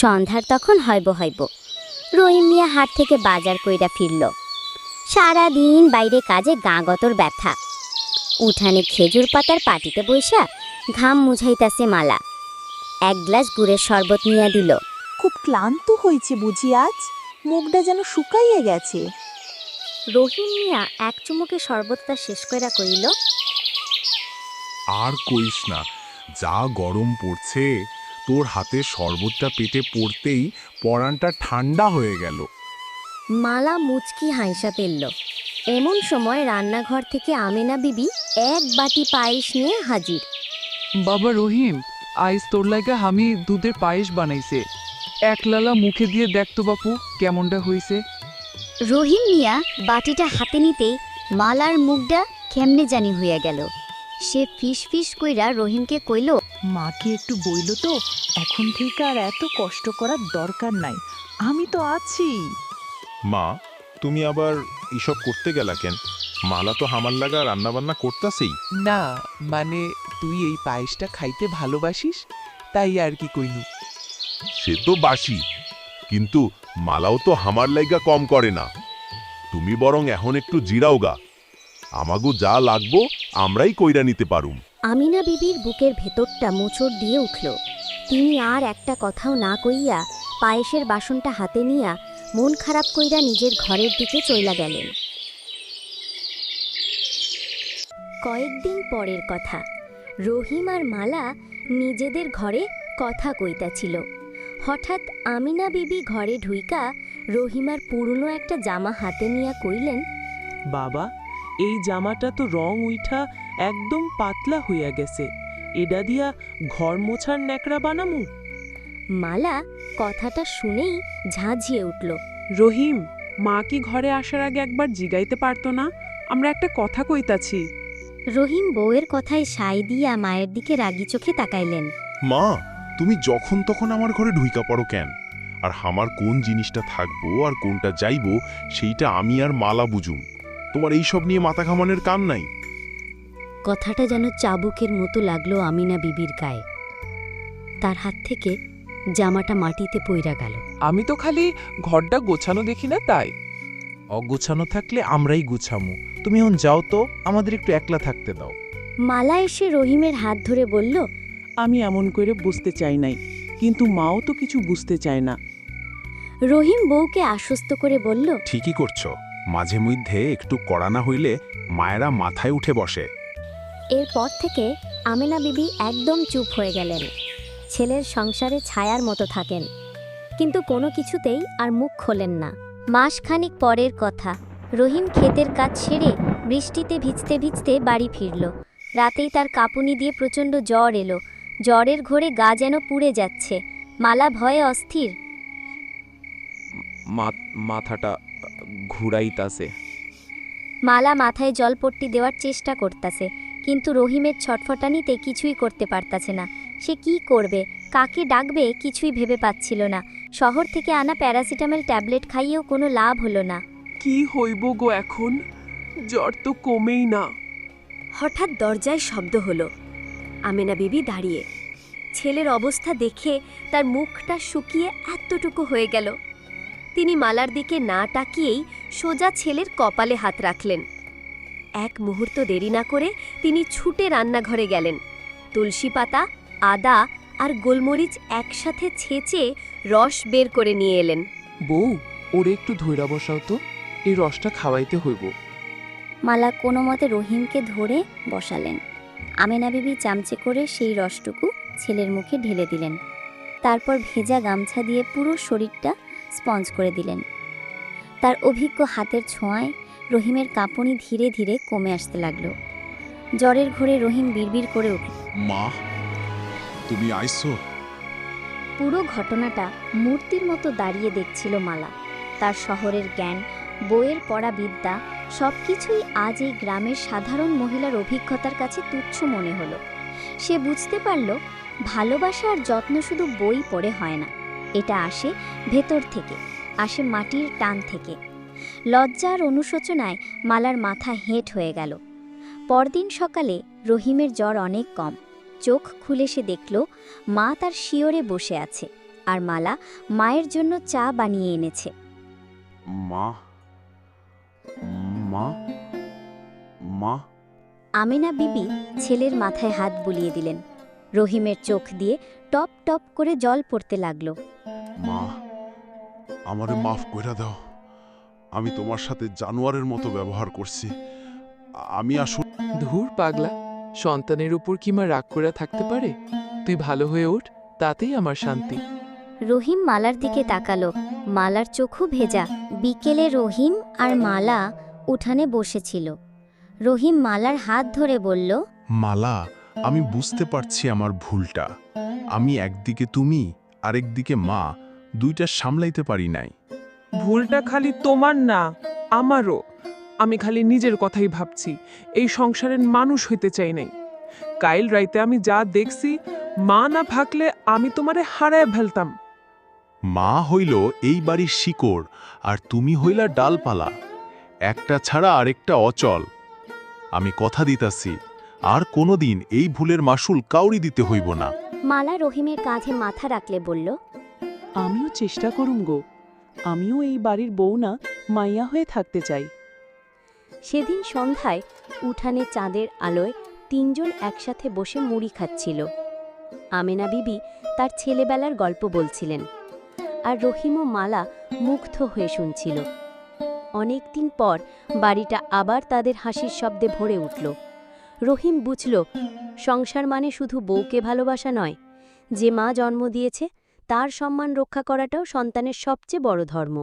সন্ধ্যার তখন হইব হইব। রহিম মিয়া হাট থেকে বাজার কইরা ফিরল। সারা দিন বাইরে কাজে গাঁগতর ব্যথা। উঠানে খেজুর পাতার পাটিতে বইসা ঘাম মুঝাইতাছে মালা। এক গ্লাস গুড়ের শরবত নিয়া দিল। খুব ক্লান্ত হয়েছে বুঝি আজ। মুখটা যেন শুকাইয়া গেছে। রহিম মিয়া এক চুমুকে শরবতটা শেষ কইরা কইল আর কইস না যা গরম পড়ছে তোর হাতে শরবতটা পেটে পড়তেই পরানটা ঠান্ডা হয়ে গেল। মালা মুচকি হাইসা ফেলল এমন সময় রান্নাঘর থেকে আমেনা বিবি এক বাটি পায়েস নিয়ে হাজির। বাবা রহিম আইস তোর লাগা আমি দুধের পায়েস বানাইছে। এক লালা মুখে দিয়ে দেখতো বাপু কেমনটা হইছে? রহিম মিয়া বাটিটা হাতে নিতেই মালার মুখটা কেমনে জানি হইয়া গেল। সে ফিস ফিস কইরা রহিমকে কইল মাকে একটু বইল তো এখন থেকে আর এত কষ্ট করার দরকার নাই। আমি তো আছি। মা তুমি আবার এসব করতে গেলা কেন? মালা তো হামার লাগা রান্নাবান্না করতাছেই। না মানে তুই এই পায়েসটা খাইতে ভালোবাসিস? তাই আর কি কইনু? সে তো বাসি কিন্তু মালাও তো হামার লাইগা কম করে না। তুমি বরং এখন একটু জিরাও গা আমাগো যা লাগবো আমরাই কইরা নিতে পারুম। আমিনা বিবির বুকের ভেতরটা মোচড় দিয়ে উঠল। তিনি আর একটা কথাও না কইয়া পায়েসের বাসনটা হাতে নিয়া মন খারাপ কইরা নিজের ঘরের দিকে চইলা গেলেন। কয়েকদিন পরের কথা। রহিম আর মালা নিজেদের ঘরে কথা কইতাছিল। হঠাৎ আমিনা বিবি ঘরে ঢুইকা রহিমার পুরনো একটা জামা হাতে নিয়া কইলেন, বাবা, এই জামাটা তো রং উইঠা একদম পাতলা হইয়া গেছে। এডা দিয়া ঘর মোছার ন্যাকড়া বানামু? মালা কথাটা শুনেই ঝাঁঝিয়ে উঠল। রহিম মা কি ঘরে আসার আগে একবার জিগাইতে পারতো না? আমরা একটা কথা কইতাছি। রহিম বউয়ের কথায় সাই দিয়া মায়ের দিকে রাগি চোখে তাকাইলেন। মা তুমি যখন তখন আমার ঘরে ঢুইকা পড়ো কেন? আর আমার কোন জিনিসটা থাকব আর কোনটা যাইবো সেইটা আমি আর মালা বুঝুম। তোমার এইসব নিয়ে মাথা ঘামানোর কাম নাই? কথাটা যেন চাবুকের মতো লাগল আমিনা বিবির গায়ে। তার হাত থেকে জামাটা মাটিতে পইরা গেল। আমি তো খালি ঘরটা গোছানো দেখি না তাই। অগোছানো থাকলে আমরাই গুছামু। তুমি এখন যাও তো আমাদের একটু একলা থাকতে দাও। মালা এসে রহিমের হাত ধরে বলল আমি এমন করে বুঝতে চাই নাই কিন্তু মাও তো কিছু বুঝতে চায় না। রহিম বউকে আশ্বস্ত করে বলল ঠিকই করছ। মাঝে মধ্যে একটু কড়া না হইলে মায়েরা মাথায় উঠে বসে। এরপর থেকে আমেনা বিবি একদম চুপ হয়ে গেলেন। ছেলের সংসারে ছায়ার মতো থাকেন। কিন্তু কোনো কিছুতেই আর মুখ খোলেন না। মাসখানিক পরের কথা রহিম ক্ষেতের কাজ সেরে বৃষ্টিতে ভিজতে ভিজতে বাড়ি ফিরল। রাতেই তার কাঁপুনি দিয়ে প্রচণ্ড জ্বর এলো। জ্বরের ঘোরে গা যেন পুড়ে যাচ্ছে। মালা ভয়ে অস্থির। মাথাটা ঘুরাইতাছে। মালা মাথায় জলপট্টি দেওয়ার চেষ্টা করতাছে। কিন্তু রহিমের ছটফটানিতে কিছুই করতে পারতাছে না। সে কি করবে? কাকে ডাকবে? কিছুই ভেবে পাচ্ছিল না। শহর থেকে আনা প্যারাসিটামল ট্যাবলেট খাইয়েও কোনো লাভ হলো না। কি হইব গো এখন? জ্বর তো কমেই না। হঠাৎ দরজায় শব্দ হলো। আমেনা বিবি দাঁড়িয়ে। ছেলের অবস্থা দেখে তার মুখটা শুকিয়ে এতটুকু হয়ে গেল। তিনি মালার দিকে না তাকিয়েই সোজা ছেলের কপালে হাত রাখলেন। এক মুহূর্ত দেরি না করে তিনি ছুটে রান্নাঘরে গেলেন। তুলসী পাতা আদা আর গোলমরিচ একসাথে ছেঁচে রস বের করে নিয়ে এলেন। বউ ওরে একটু ধৈরা বসাও তো এই রসটা খাওয়াইতে হইব। মালা কোনো মতে রহিমকে ধরে বসালেন। আমেনা বিবি চামচে করে সেই রসটুকু ছেলের মুখে ঢেলে দিলেন। তারপর ভেজা গামছা দিয়ে পুরো শরীরটা স্পঞ্জ করে দিলেন। তার অভিজ্ঞ হাতের ছোঁয়ায় রহিমের কাঁপুনি ধীরে ধীরে কমে আসতে লাগল। জ্বরের ঘোরে রহিম বিড়বিড় করে উঠল। মা তুমি আইসো। পুরো ঘটনাটা মূর্তির মতো দাঁড়িয়ে দেখছিল মালা। তার শহরের জ্ঞান বইয়ের পড়া বিদ্যা সবকিছুই আজ এই গ্রামের সাধারণ মহিলার অভিজ্ঞতার কাছে তুচ্ছ মনে হলো। সে বুঝতে পারল ভালোবাসা আর যত্ন শুধু বই পড়ে হয় না। এটা আসে ভেতর থেকে আসে মাটির টান থেকে। লজ্জা আর অনুশোচনায় মালার মাথা হেঁট হয়ে গেল। পরদিন সকালে রহিমের জ্বর অনেক কম। চোখ খুলে সে দেখল মা তার শিওরে বসে আছে আর মালা মায়ের জন্য চা বানিয়ে এনেছে। মা? মা? মা? আমেনা বিবি ছেলের মাথায় হাত বুলিয়ে দিলেন। রহিমের চোখ দিয়ে টপ টপ করে জল পড়তে লাগল। মা আমারে মাফ কইরা দাও। আমি তোমার সাথে জানোয়ারের মতো ব্যবহার করছি। আমি আসলে ধুর পাগলা সন্তানের উপর কি মা রাগ করে থাকতে পারে? তুই ভালো হয়ে ওঠ তাতেই আমার শান্তি। রহিম মালার দিকে তাকালো। মালার চোখও ভেজা। বিকেলে রহিম আর মালা উঠানে বসেছিল। রহিম মালার হাত ধরে বলল মালা আমি বুঝতে পারছি আমার ভুলটা। আমি একদিকে তুমি আরেকদিকে মা। দুইটা সামলাইতে পারি নাই। ভুলটা খালি তোমার না আমারও। আমি খালি নিজের কথাই ভাবছি এই সংসারের মানুষ হইতে চাই নাই। কাইল রাইতে আমি যা দেখছি মা না থাকলে আমি তোমারে হারায় ফেলতাম। মা হইল এই বাড়ির শিকড় আর তুমি হইলা ডালপালা। একটা ছাড়া আরেকটা অচল। আমি কথা দিতাছি আর কোনোদিন এই ভুলের মাসুল কাউরি দিতে হইব না। মালা রহিমের কাঁধে মাথা রাখলে বলল আমিও চেষ্টা করুম গো। আমিও এই বাড়ির বউ না, মাইয়া হয়ে থাকতে চাই। সেদিন সন্ধ্যায় উঠানে চাঁদের আলোয় তিনজন একসাথে বসে মুড়ি খাচ্ছিল। আমেনা বিবি তার ছেলেবেলার গল্প বলছিলেন আর রহিম ও মালা মুগ্ধ হয়ে শুনছিল। অনেকদিন পর বাড়িটা আবার তাদের হাসির শব্দে ভরে উঠল। রহিম বুঝল, সংসার মানে শুধু বউকে ভালোবাসা নয়, যে মা জন্ম দিয়েছে তার সম্মান রক্ষা করাটাও সন্তানের সবচেয়ে বড় ধর্ম।